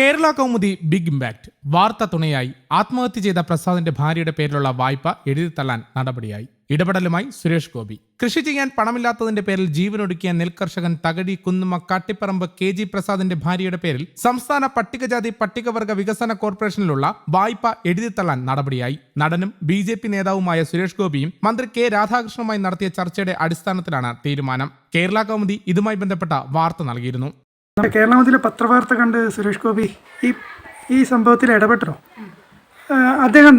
Kerala Kaumudi big impact വാർത്ത തുണയായി ആത്മഹത്യ ചെയ്ത പ്രസാദിന്റെ ഭാര്യയുടെ പേരിലുള്ള വായ്പ എഴുതിത്തള്ളാൻ നടപടിയായി. ഇടപെടലുമായി സുരേഷ് ഗോപി. കൃഷി ചെയ്യാൻ പണമില്ലാത്തതിന്റെ പേരിൽ ജീവനൊടുക്കിയ നെൽകർഷകൻ തകഴി കുന്നുമ കാട്ടിപ്പറമ്പ് കെ ജി പ്രസാദിന്റെ ഭാര്യയുടെ പേരിൽ സംസ്ഥാന പട്ടികജാതി പട്ടികവർഗ വികസന കോർപ്പറേഷനിലുള്ള വായ്പ എഴുതിത്തള്ളാൻ നടപടിയായി. നടനും ബി ജെ പി നേതാവുമായ സുരേഷ് ഗോപിയും മന്ത്രി കെ രാധാകൃഷ്ണനുമായി നടത്തിയ ചർച്ചയുടെ അടിസ്ഥാനത്തിലാണ് തീരുമാനം. കേരള കൗമുദി ഇതുമായി ബന്ധപ്പെട്ട വാർത്ത നൽകിയിരുന്നു. കേരളത്തിലെ പത്രവാർത്ത കണ്ട് സുരേഷ് ഗോപി ഈ ഈ സംഭവത്തിൽ ഇടപെട്ടോ അദ്ദേഹം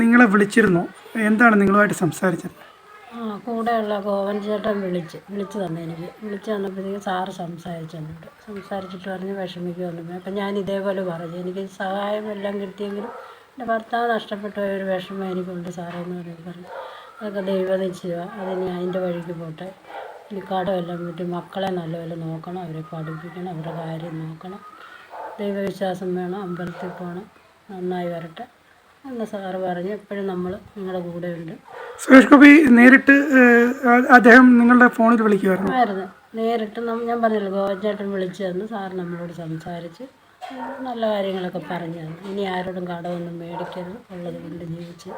നിങ്ങളെ വിളിച്ചിരുന്നു. എന്താണ് നിങ്ങളുമായിട്ട് സംസാരിച്ചത്? ആ കൂടെയുള്ള ഗോവൻ ചേട്ടൻ വിളിച്ച് വിളിച്ചു തന്നെ എനിക്ക്. വിളിച്ച് തന്നപ്പോഴത്തേക്ക് സാറ് സംസാരിച്ചു എന്നോട് സംസാരിച്ചിട്ട് പറഞ്ഞ് വിഷമിക്കുമെന്ന് അപ്പം ഞാൻ ഇതേപോലെ പറഞ്ഞു. എനിക്ക് സഹായം എല്ലാം കിട്ടിയെങ്കിലും എന്റെ ഭർത്താവ് നഷ്ടപ്പെട്ട ഒരു വിഷമം എനിക്കുണ്ട് സാറേ എന്ന് പറഞ്ഞ് അതൊക്കെ ദൈവം നിശ്ചയമാണ് അതിന് അതിന്റെ വഴിക്ക് പോട്ടെ. ഇനി എല്ലാം വീട്ടിൽ മക്കളെ നല്ലപോലെ നോക്കണം അവരെ പഠിപ്പിക്കണം അവരുടെ കാര്യം നോക്കണം. ദൈവവിശ്വാസം വേണം അമ്പലത്തിൽ പോകണം നന്നായി വരട്ടെ എന്ന് സാറ് പറഞ്ഞ്. എപ്പോഴും നമ്മൾ നിങ്ങളുടെ കൂടെ ഉണ്ട്. സുരേഷ് ഗോപി നേരിട്ട് അദ്ദേഹം നിങ്ങളുടെ ഫോണിൽ വിളിക്കുമായിരുന്നു ആയിരുന്നു. നേരിട്ട് ഞാൻ പറഞ്ഞല്ലോ ഗോവച്ചേട്ടൻ വിളിച്ചു തന്നു. സാർ നമ്മളോട് സംസാരിച്ച്. നല്ല കാര്യങ്ങളൊക്കെ പറഞ്ഞു തന്നു. ഇനി ആരോടും കടമൊന്നും മേടിക്കരുത്. ഉള്ളത് കൊണ്ട് ജീവിച്ച്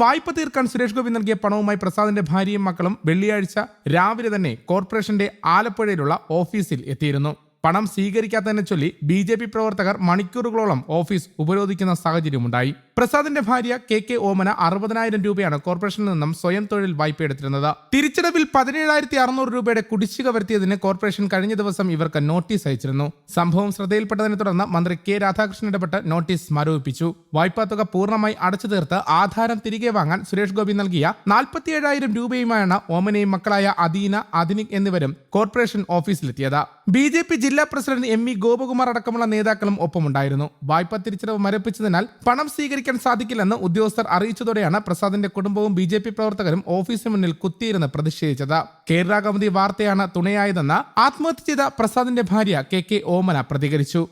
വായ്പ തീർക്കാൻ സുരേഷ് ഗോപി നൽകിയ പണവുമായി പ്രസാദിന്റെ ഭാര്യയും മക്കളും വെള്ളിയാഴ്ച രാവിലെ തന്നെ കോർപ്പറേഷന്റെ ആലപ്പുഴയിലുള്ള ഓഫീസിൽ എത്തിയിരുന്നു. പണം സ്വീകരിക്കാത്തതിനെ ചൊല്ലി ബി ജെ പി പ്രവർത്തകർ മണിക്കൂറുകളോളം ഓഫീസ് ഉപരോധിക്കുന്ന സാഹചര്യമുണ്ടായി. പ്രസാദിന്റെ ഭാര്യ കെ കെ ഓമന അറുപതിനായിരം രൂപയാണ് കോർപ്പറേഷനിൽ നിന്നും സ്വയം തൊഴിൽ വായ്പ എടുത്തിരുന്നത്. തിരിച്ചടവിൽ പതിനേഴായിരത്തി അറുന്നൂറ് രൂപയുടെ കുടിശ്ശിക വരുത്തിയതിന് കോർപ്പറേഷൻ കഴിഞ്ഞ ദിവസം ഇവർക്ക് നോട്ടീസ് അയച്ചിരുന്നു. സംഭവം ശ്രദ്ധയിൽപ്പെട്ടതിനെ തുടർന്ന് മന്ത്രി കെ രാധാകൃഷ്ണൻ ഇടപെട്ട് നോട്ടീസ് മരവിപ്പിച്ചു. വായ്പാ തുക പൂർണമായി അടച്ചു തീർത്ത് ആധാരം തിരികെ വാങ്ങാൻ സുരേഷ് ഗോപി നൽകിയ നാൽപ്പത്തിയേഴായിരം രൂപയുമായാണ് ഓമനയും മക്കളായ അദീന അദിനിക് എന്നിവരും കോർപ്പറേഷൻ ഓഫീസിലെത്തിയത്. ബി ജെ പി ജില്ലാ പ്രസിഡന്റ് എം ഇ ഗോപകുമാർ അടക്കമുള്ള നേതാക്കളും ഒപ്പമുണ്ടായിരുന്നു. വായ്പ തിരിച്ചടവ് മരപ്പിച്ചതിനാൽ പണം സ്വീകരിക്കാൻ സാധിക്കില്ലെന്ന് ഉദ്യോഗസ്ഥർ അറിയിച്ചതോടെയാണ് പ്രസാദിന്റെ കുടുംബവും ബി ജെ പി പ്രവർത്തകരും ഓഫീസിന് മുന്നിൽ കുത്തിയിരുന്ന് പ്രതിഷേധിച്ചത്. കേരള വാർത്തയാണ് തുണയായതെന്ന് ആത്മഹത്യ ചെയ്ത പ്രസാദിന്റെ ഭാര്യ കെ കെ ഓമന പ്രതികരിച്ചു.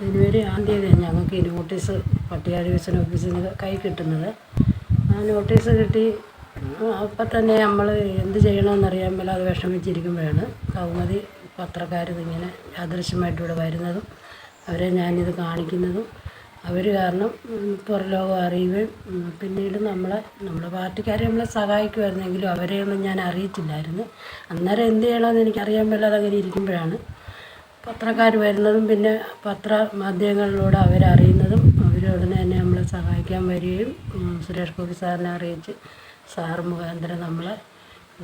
ജനുവരി ആം തീയതി ഞങ്ങൾക്ക് ഈ നോട്ടീസ് വികസന ഓഫീസിൽ നിന്ന് കൈ കിട്ടുന്നത്. ആ നോട്ടീസ് കിട്ടി. അപ്പം തന്നെ നമ്മൾ എന്ത് ചെയ്യണമെന്നറിയാൻ അത് വിഷമിച്ചിരിക്കുമ്പോഴാണ് കൗമുദി പത്രക്കാർ ഇങ്ങനെ യാദൃശ്യമായിട്ട് ഇവിടെ വരുന്നതും അവരെ ഞാനിത് കാണിക്കുന്നതും അവർ കാരണം പുറം ലോകം അറിയുകയും പിന്നീട് നമ്മളെ നമ്മുടെ പാർട്ടിക്കാരെ നമ്മളെ സഹായിക്കുമായിരുന്നെങ്കിലും അവരെയൊന്നും ഞാൻ അറിയിച്ചില്ലായിരുന്നു അന്നേരം എന്ത് ചെയ്യണമെന്ന് എനിക്കറിയാൻ മേലാതെ അങ്ങനെ ഇരിക്കുമ്പോഴാണ് പത്രക്കാർ വരുന്നതും പിന്നെ പത്ര മാധ്യമങ്ങളിലൂടെ അവരറിയുന്നതും അവർ ഉടനെ തന്നെ നമ്മളെ സഹായിക്കാൻ വരികയും സുരേഷ് ഗോപി സാറിനെ അറിയിച്ച് സാർ മുഖാന്തരം നമ്മളെ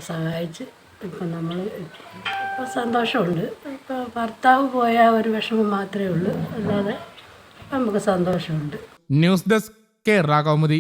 സഹായിച്ച് ഇപ്പം നമ്മൾ ഇപ്പോൾ സന്തോഷമുണ്ട്. ഇപ്പോൾ ഭർത്താവ് പോയ ഒരു വിഷമം മാത്രമേ ഉള്ളൂ. അല്ലാതെ നമുക്ക് സന്തോഷമുണ്ട്. News desk Kerala Kaumudi